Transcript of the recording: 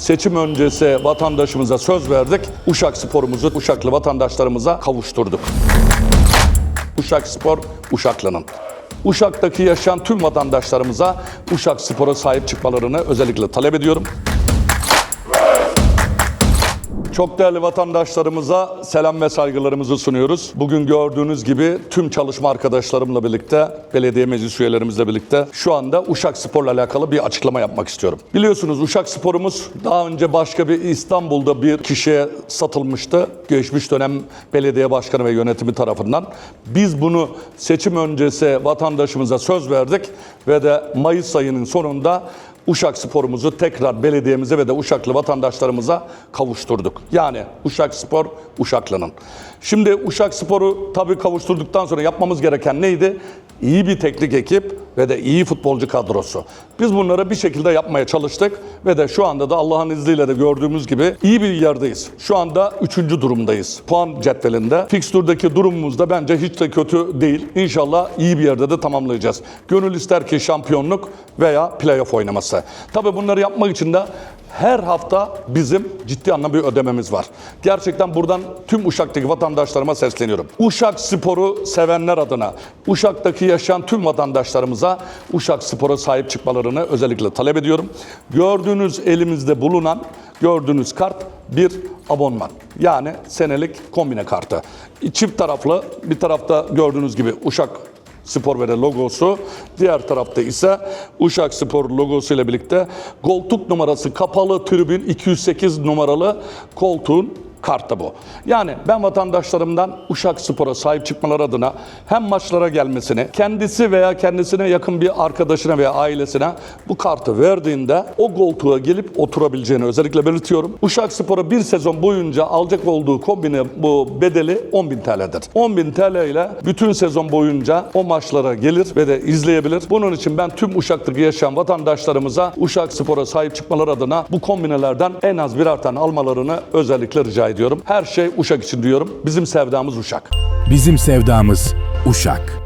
seçim öncesi vatandaşımıza söz verdik. Uşak sporumuzu Uşaklı vatandaşlarımıza kavuşturduk. Uşak Spor Uşaklı'nın. Uşak'taki yaşayan tüm vatandaşlarımıza Uşak Spor'a sahip çıkmalarını özellikle talep ediyorum. Çok değerli vatandaşlarımıza selam ve saygılarımızı sunuyoruz. Bugün gördüğünüz gibi tüm çalışma arkadaşlarımla birlikte, belediye meclis üyelerimizle birlikte şu anda Uşak Spor'la alakalı bir açıklama yapmak istiyorum. Biliyorsunuz Uşak Spor'umuz daha önce başka bir İstanbul'da bir kişiye satılmıştı. Geçmiş dönem belediye başkanı ve yönetimi tarafından. Biz bunu seçim öncesi vatandaşımıza söz verdik ve de Mayıs ayının sonunda Uşak sporumuzu tekrar belediyemize ve de Uşaklı vatandaşlarımıza kavuşturduk. Yani Uşak Spor Uşaklı'nın. Şimdi Uşak Spor'u tabii kavuşturduktan sonra yapmamız gereken neydi? İyi bir teknik ekip ve de iyi futbolcu kadrosu. Biz bunları bir şekilde yapmaya çalıştık ve de şu anda da Allah'ın izniyle de gördüğümüz gibi iyi bir yerdeyiz. Şu anda 3. durumdayız. Puan cetvelinde. Fikstürdeki durumumuz da bence hiç de kötü değil. İnşallah iyi bir yerde de tamamlayacağız. Gönül ister ki şampiyonluk veya playoff oynaması. Tabii bunları yapmak için de her hafta bizim ciddi anlamda bir ödememiz var. Gerçekten buradan tüm Uşak'taki vatandaşlarıma sesleniyorum. Uşak sporu sevenler adına, Uşak'taki yaşayan tüm vatandaşlarımıza Uşak spora sahip çıkmalarını özellikle talep ediyorum. Gördüğünüz elimizde bulunan gördüğünüz kart bir abonman. Yani senelik kombine kartı. Çift taraflı bir tarafta gördüğünüz gibi Uşak Spor ve logosu. Diğer tarafta ise Uşak Spor logosu ile birlikte koltuk numarası kapalı tribün 208 numaralı koltuğun kartı bu. Yani ben vatandaşlarımdan Uşak Spor'a sahip çıkmaları adına hem maçlara gelmesini, kendisi veya kendisine yakın bir arkadaşına veya ailesine bu kartı verdiğinde o koltuğa gelip oturabileceğini özellikle belirtiyorum. Uşak Spor'a bir sezon boyunca alacak olduğu kombine bu bedeli 10.000 TL'dir. 10.000 TL ile bütün sezon boyunca o maçlara gelir ve de izleyebilir. Bunun için ben tüm Uşak'taki yaşayan vatandaşlarımıza Uşak Spor'a sahip çıkmaları adına bu kombinelerden en az birer tane almalarını özellikle rica ediyorum. Her şey Uşak için diyorum. Bizim sevdamız Uşak. Bizim sevdamız Uşak.